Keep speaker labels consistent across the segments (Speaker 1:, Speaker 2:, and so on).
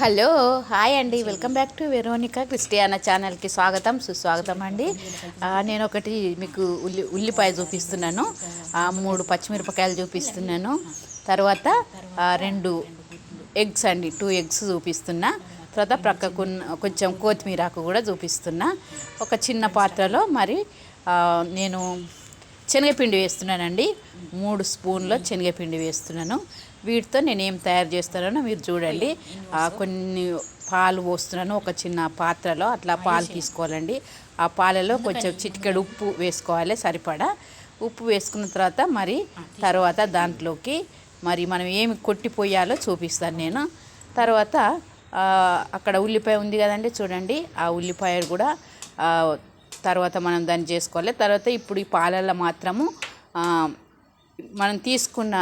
Speaker 1: Hello hi అండి. Welcome back to Veronica Christiana ఛానల్కి స్వాగతం సుస్వాగతం అండి. నేను ఒకటి మీకు ఉల్లి ఉల్లిపాయ చూపిస్తున్నాను. మూడు పచ్చిమిరపకాయలు చూపిస్తున్నాను. తర్వాత రెండు ఎగ్స్ అండి టూ ఎగ్స్ చూపిస్తున్నా. తర్వాత ప్రక్కకు కొంచెం కొత్తిమీరాకు కూడా చూపిస్తున్నా. ఒక చిన్న పాత్రలో మరి నేను శనగపిండి వేస్తున్నానండి. మూడు స్పూన్ల శనగపిండి వేస్తున్నాను. వీటితో నేను ఏం తయారు చేస్తానో మీరు చూడండి. కొన్ని పాలు పోస్తున్నాను. ఒక చిన్న పాత్రలో అట్లా పాలు తీసుకోవాలండి. ఆ పాలలో కొంచెం చిటికెడు ఉప్పు వేసుకోవాలి సరిపడా. ఉప్పు వేసుకున్న తర్వాత మరి తర్వాత దాంట్లోకి మరి మనం ఏమి కొట్టిపోయాలో చూపిస్తాను నేను. తర్వాత అక్కడ ఉల్లిపాయ ఉంది కదండి చూడండి. ఆ ఉల్లిపాయ కూడా తర్వాత మనం దాన్ని చేసుకోవాలి. తర్వాత ఇప్పుడు ఈ పాలల్లో మాత్రము మనం తీసుకున్న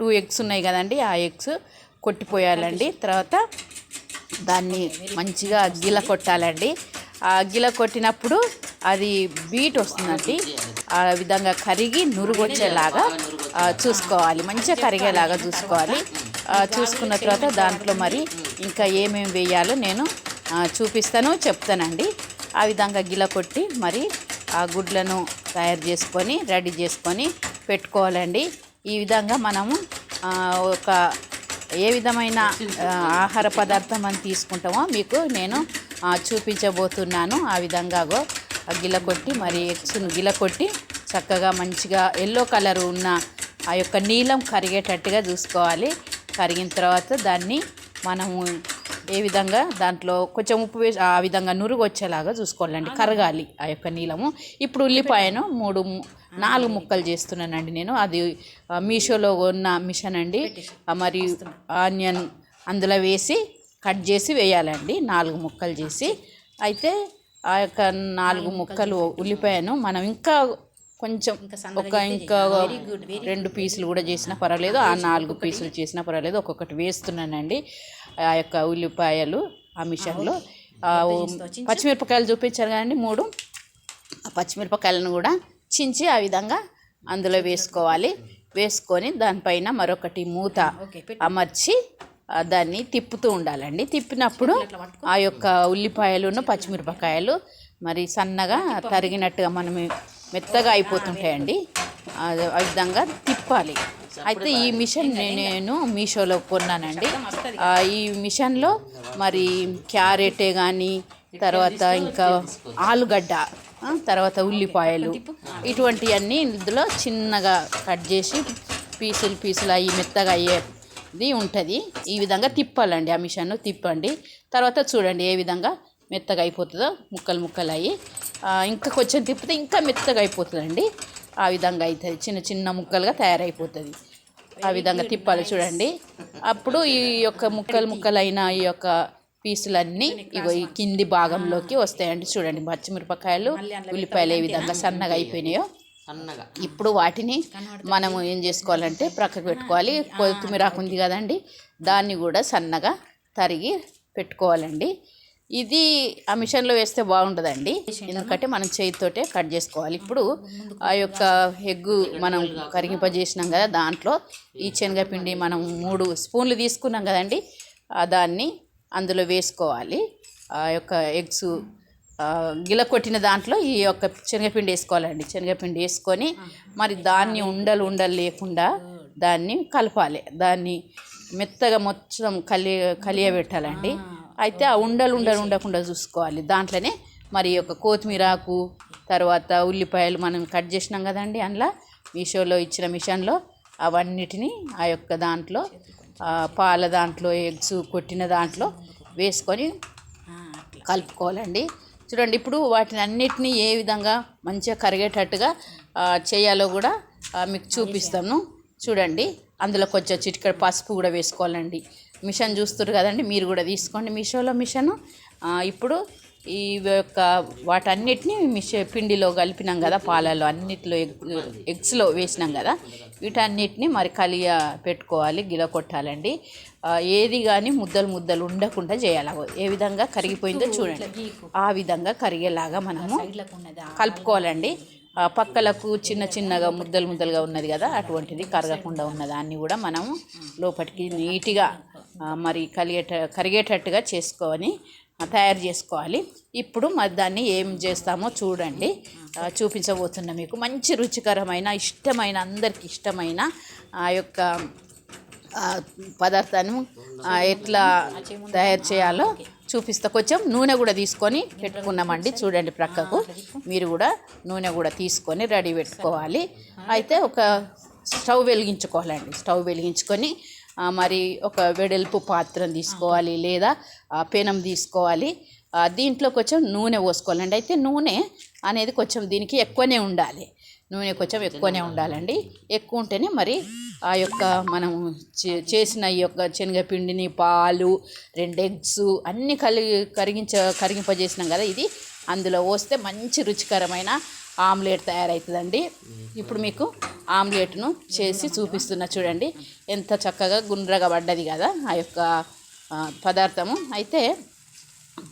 Speaker 1: టూ ఎగ్స్ ఉన్నాయి కదండి ఆ ఎగ్స్ కొట్టిపోయాలండి. తర్వాత దాన్ని మంచిగా గిల కొట్టాలండి. ఆ గిల కొట్టినప్పుడు అది బీట్ వస్తుందండి. ఆ విధంగా కరిగి నురుగొచ్చేలాగా చూసుకోవాలి. మంచిగా కరిగేలాగా చూసుకోవాలి. చూసుకున్న తర్వాత దాంట్లో మరి ఇంకా ఏమేమి వేయాలో నేను చూపిస్తాను చెప్తానండి. ఆ విధంగా గిల కొట్టి మరి ఆ గుడ్లను తయారు చేసుకొని రెడీ చేసుకొని పెట్టుకోవాలండి. ఈ విధంగా మనము ఒక ఏ విధమైన ఆహార పదార్థం అని తీసుకుంటామో మీకు నేను చూపించబోతున్నాను. ఆ విధంగాగో ఆ గిల కొట్టి మరి ఎగ్స్ను గిల కొట్టి చక్కగా మంచిగా ఎల్లో కలర్ ఉన్న ఆ యొక్క నీలం కరిగేటట్టుగా చూసుకోవాలి. కరిగిన తర్వాత దాన్ని మనము ఏ విధంగా దాంట్లో కొంచెం ఉప్పు వేసి ఆ విధంగా నురుగు వచ్చేలాగా చూసుకోవాలండి కరగాలి ఆ యొక్క నీలము. ఇప్పుడు ఉల్లిపాయను మూడు నాలుగు ముక్కలు చేస్తున్నానండి నేను. అది మీషోలో ఉన్న మిషన్ అండి. మరి ఆనియన్ అందులో వేసి కట్ చేసి వేయాలండి నాలుగు ముక్కలు చేసి. అయితే ఆ యొక్క నాలుగు ముక్కలు ఉల్లిపాయను మనం ఇంకా కొంచెం ఒక ఇంకా రెండు పీసులు కూడా చేసినా పర్వాలేదు ఆ నాలుగు పీసులు చేసినా పర్వాలేదు ఒక్కొక్కటి వేస్తున్నానండి. ఆ యొక్క ఉల్లిపాయలు ఆ మిషన్లో. పచ్చిమిరపకాయలు చూపించారు కదండి మూడు. ఆ పచ్చిమిరపకాయలను కూడా చించి ఆ విధంగా అందులో వేసుకోవాలి. వేసుకొని దానిపైన మరొకటి మూత అమర్చి దాన్ని తిప్పుతూ ఉండాలండి. తిప్పినప్పుడు ఆ యొక్క ఉల్లిపాయలును పచ్చిమిరపకాయలు మరి సన్నగా తరిగినట్టుగా మనం మెత్తగా అయిపోతుంటాయండి. ఆ విధంగా తిప్పాలి. అయితే ఈ మిషన్ నేను మీషోలో కొన్నానండి. ఈ మిషన్లో మరి క్యారెటే కానీ తర్వాత ఇంకా ఆలుగడ్డ తర్వాత ఉల్లిపాయలు ఇటువంటివన్నీ ఇందులో చిన్నగా కట్ చేసి పీసులు పీసులు అయ్యి మెత్తగా అయ్యేది ఉంటుంది. ఈ విధంగా తిప్పాలండి ఆ మిషన్ తిప్పండి. తర్వాత చూడండి ఏ విధంగా మెత్తగా అయిపోతుందో ముక్కలు ముక్కలు అయ్యి. ఇంకా కొంచెం తిప్పితే ఇంకా మెత్తగా అయిపోతుందండి. ఆ విధంగా అవుతుంది చిన్న చిన్న ముక్కలుగా తయారైపోతుంది. ఆ విధంగా తిప్పాలి చూడండి. అప్పుడు ఈ యొక్క ముక్కలు ముక్కలైన ఈ యొక్క పీసులన్నీ ఇగో ఈ కింది భాగంలోకి వస్తాయండి చూడండి. పచ్చిమిరపకాయలు ఉల్లిపాయలు ఏ విధంగా సన్నగా అయిపోయినాయో.
Speaker 2: సన్నగా
Speaker 1: ఇప్పుడు వాటిని మనము ఏం చేసుకోవాలంటే ప్రక్కకు పెట్టుకోవాలి. కొత్తిమీరకు ఉంది కదండి దాన్ని కూడా సన్నగా తరిగి పెట్టుకోవాలండి. ఇది ఆ మిషన్లో వేస్తే బాగుంటుందండి. ఎందుకంటే మనం చేతితోటే కట్ చేసుకోవాలి. ఇప్పుడు ఆ యొక్క ఎగ్గు మనం కరిగింపజేసినాం కదా దాంట్లో ఈ శనగపిండి మనం మూడు స్పూన్లు తీసుకున్నాం కదండి దాన్ని అందులో వేసుకోవాలి. ఆ యొక్క ఎగ్స్ గిల కొట్టిన దాంట్లో ఈ యొక్క శనగపిండి వేసుకోవాలండి. శనగపిండి వేసుకొని మరి దాన్ని ఉండలు ఉండలు లేకుండా దాన్ని కలపాలి. దాన్ని మెత్తగా మొత్తం కలి కలియబెట్టాలండి. అయితే ఆ ఉండలు ఉండలు ఉండకుండా చూసుకోవాలి. దాంట్లోనే మరి యొక్క కొత్తిమీరాకు తర్వాత ఉల్లిపాయలు మనం కట్ చేసినాం కదండి అందులో మీషోలో ఇచ్చిన మిషన్లో అవన్నిటిని ఆ యొక్క దాంట్లో పాల దాంట్లో ఎగ్స్ కొట్టిన దాంట్లో వేసుకొని కలుపుకోవాలండి. చూడండి ఇప్పుడు వాటిని అన్నిటినీ ఏ విధంగా మంచిగా కరిగేటట్టుగా చేయాలో కూడా మీకు చూపిస్తాను. చూడండి అందులో కొంచెం చిటికెడు పసుపు కూడా వేసుకోవాలండి. మిషన్ చూస్తారు కదండి మీరు కూడా తీసుకోండి మీషోలో మిషన్. ఇప్పుడు ఈ యొక్క వాటన్నిటిని మిష పిండిలో కలిపినాం కదా పాలలో అన్నిటిలో ఎగ్ ఎగ్స్లో వేసినాం కదా వీటన్నిటిని మరి కలియ పెట్టుకోవాలి గిల కొట్టాలండి. ఏది కానీ ముద్దలు ముద్దలు ఉండకుండా చేయాలి. ఏ విధంగా కరిగిపోయిందో చూడండి. ఆ విధంగా కరిగేలాగా మనము కలుపుకోవాలండి. పక్కలకు చిన్న చిన్నగా ముద్దలు ముద్దలుగా ఉన్నది కదా అటువంటిది కరగకుండా ఉన్న దాన్ని కూడా మనము లోపలికి నీట్గా మరి కలిగేట కరిగేటట్టుగా చేసుకొని తయారు చేసుకోవాలి. ఇప్పుడు మరి దాన్ని ఏం చేస్తామో చూడండి. చూపించబోతున్నా మీకు మంచి రుచికరమైన ఇష్టమైన అందరికి ఇష్టమైన ఆ యొక్క పదార్థాన్ని ఎట్లా తయారు చేయాలో చూపిస్తా. కొంచెం నూనె కూడా తీసుకొని పెట్టుకున్నామండి చూడండి ప్రక్కకు. మీరు కూడా నూనె కూడా తీసుకొని రెడీ పెట్టుకోవాలి. అయితే ఒక స్టవ్ వెలిగించుకోవాలండి. స్టవ్ వెలిగించుకొని మరి ఒక వెడల్పు పాత్రను తీసుకోవాలి లేదా పెనం తీసుకోవాలి. దీంట్లో కొంచెం నూనె పోసుకోవాలండి అయితే నూనె అనేది కొంచెం దీనికి ఎక్కువనే ఉండాలి. నూనె కొంచెం ఎక్కువనే ఉండాలండి. ఎక్కువ ఉంటేనే మరి ఆ యొక్క మనం చే- చేసిన ఈ యొక్క శనగపిండిని పాలు రెండు ఎగ్స్ అన్నీ కలిగి కరిగించ కరిగింపజేసినాం కదా ఇది. అందులో పోస్తే మంచి రుచికరమైన ఆమ్లెట్ తయారవుతుందండి ఇప్పుడు మీకు ఆమ్లెట్ను చేసి చూపిస్తున్నా చూడండి. ఎంత చక్కగా గుండ్రగా పడ్డది కదా ఆ యొక్క పదార్థము. అయితే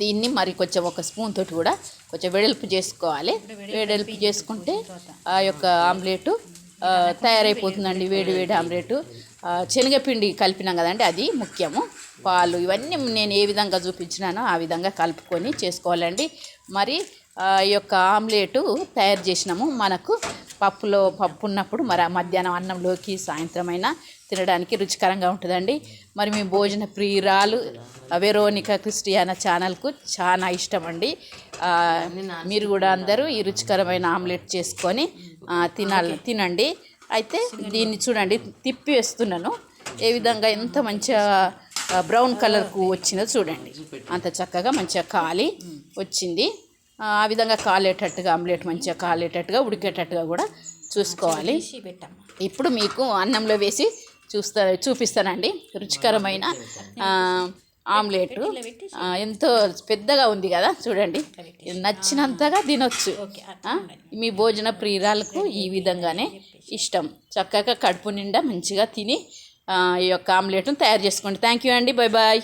Speaker 1: దీన్ని మరి కొంచెం ఒక స్పూన్ తోటి కూడా కొంచెం వెడల్పు చేసుకోవాలి. వెడల్పు చేసుకుంటే ఆ యొక్క ఆమ్లెట్ తయారైపోతుందండి వేడి వేడి ఆమ్లెట్. శనగపిండి కలిపినాం కదండి అది ముఖ్యము. పాలు ఇవన్నీ నేను ఏ విధంగా చూపించినానో ఆ విధంగా కలుపుకొని చేసుకోవాలండి. మరి ఈ యొక్క ఆమ్లెట్ తయారు చేసినాము. మనకు పప్పులో పప్పు ఉన్నప్పుడు మరి మధ్యాహ్నం అన్నంలోకి సాయంత్రం అయినా తినడానికి రుచికరంగా ఉంటుందండి. మరి మీ భోజన ప్రియురాలు వెరోనికా క్రిస్టియానా ఛానల్కు చాలా ఇష్టం అండి మీరు కూడా అందరూ ఈ రుచికరమైన ఆమ్లెట్ చేసుకొని తినాలి తినండి. అయితే దీన్ని చూడండి తిప్పి వేస్తున్నాను. ఏ విధంగా ఎంత మంచిగా బ్రౌన్ కలర్కు వచ్చిందో చూడండి. అంత చక్కగా మంచిగా కాలి వచ్చింది. ఆ విధంగా కాలేటట్టుగా ఆమ్లెట్ మంచిగా కాలేటట్టుగా ఉడికేటట్టుగా కూడా చూసుకోవాలి. ఇప్పుడు మీకు అన్నంలో వేసి చూస్తా చూపిస్తానండి. రుచికరమైన ఆమ్లెట్. ఎంతో పెద్దగా ఉంది కదా చూడండి. నచ్చినంతగా తినొచ్చు. మీ భోజన ప్రియురాలకు ఈ విధంగానే ఇష్టం. చక్కగా కడుపు నిండా మంచిగా తిని ఈ యొక్క ఆమ్లెట్ను తయారు చేసుకోండి. థ్యాంక్ యూ అండి. Bye bye